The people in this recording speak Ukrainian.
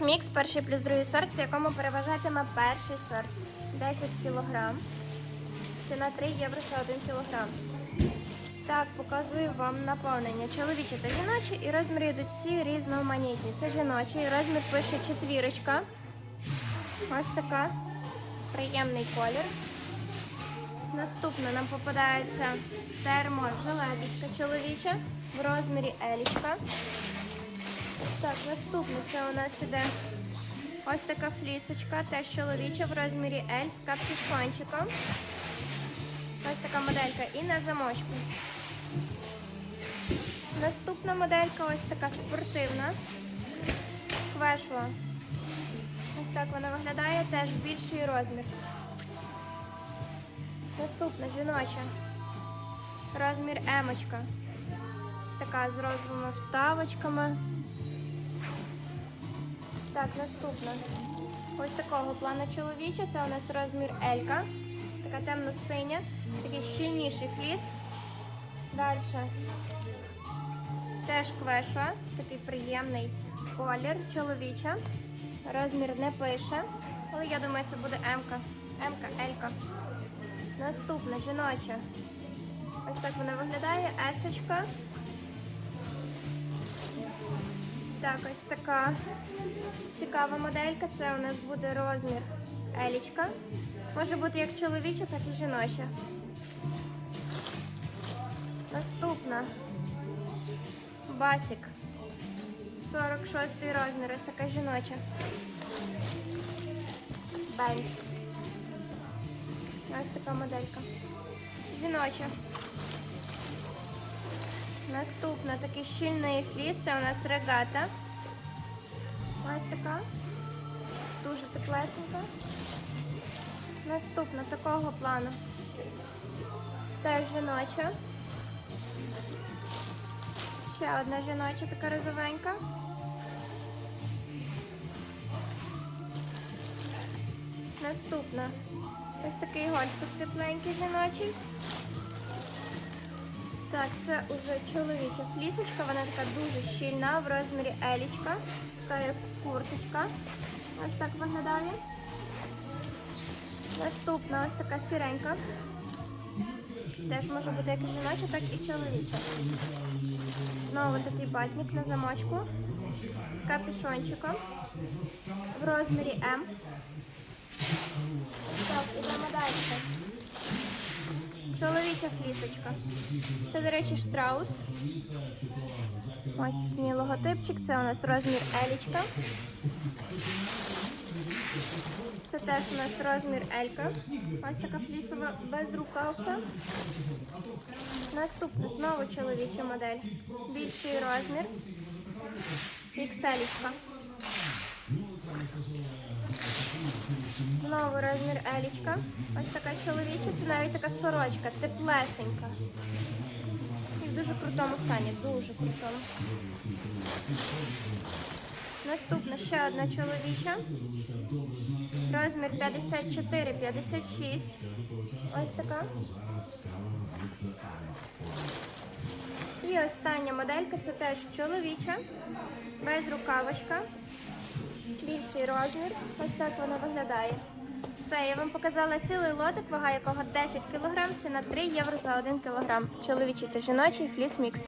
Мікс перший плюс другий сорт, в якому переважатиме перший сорт 10 кг. Ціна 3 євро за 1 кг. Так, показую вам наповнення. Чоловічі та жіночі і розміри йдуть всі різноманітні. Це жіночий, розмір пише четвірочка. Ось така. Приємний колір. Наступно нам попадається терможеледочка чоловіча в розмірі елічка. Так, наступне це у нас іде ось така флісочка, теж чоловіча в розмірі L з капюшончиком. Ось така моделька і на замочку. Наступна моделька ось така спортивна. Квешуа. Ось так вона виглядає, теж більший розмір. Наступна жіноча. Розмір емочка. Така з розовими вставочками. Так, наступна. Ось такого плану чоловіча. Це у нас розмір Елька. Така темно-синя, такий щільніший фліс. Далі. Теж квешуа, такий приємний колір, чоловіча. Розмір не пише, але я думаю, це буде М-ка. М-ка, Елька. Наступна жіноча. Ось так вона виглядає. Есочка. Так, ось така цікава моделька. Це у нас буде розмір елічка. Може бути як чоловіча, так і жіноча. Наступна басік. 46 розмір, ось така жіноча. Бенч. Ось така моделька. Жіноча. Наступна такий щільний фліс, це у нас регата. Ось така. Дуже теплесенька. Наступна такого плану. Теж жіноча. Ще одна жіноча, така розовенька. Наступна. Ось такий гольфик тепленький жіночий. Так, це уже чоловіча флісочка, вона така дуже щільна в розмірі елічка, така як курточка. Ось так виглядає. Наступна ось така сіренька. Теж може бути як і жіноча, так і чоловіча. Знову такий батник на замочку з капюшончиком в розмірі М. Так, ідемо далі. Чоловіча флісочка. Це, до речі, штраус. Ось мій логотипчик. Це у нас розмір Елічка. Це теж у нас розмір Елька. Ось така флісова безрукавка. Наступна знову чоловіча модель. Більший розмір. Ікселічка. Знову розмір елічка. Ось така чоловіча, це навіть така сорочка, теплесенька. І в дуже крутому стані, дуже крутому. Наступна ще одна чоловіча. Розмір 54-56. Ось така. І остання моделька це теж чоловіча, без рукавочка. Більший розмір. Ось так воно виглядає. Все, я вам показала цілий лотик, вага якого 10 кг, ціна 3 євро за 1 кг. Чоловічий та жіночий фліс мікс.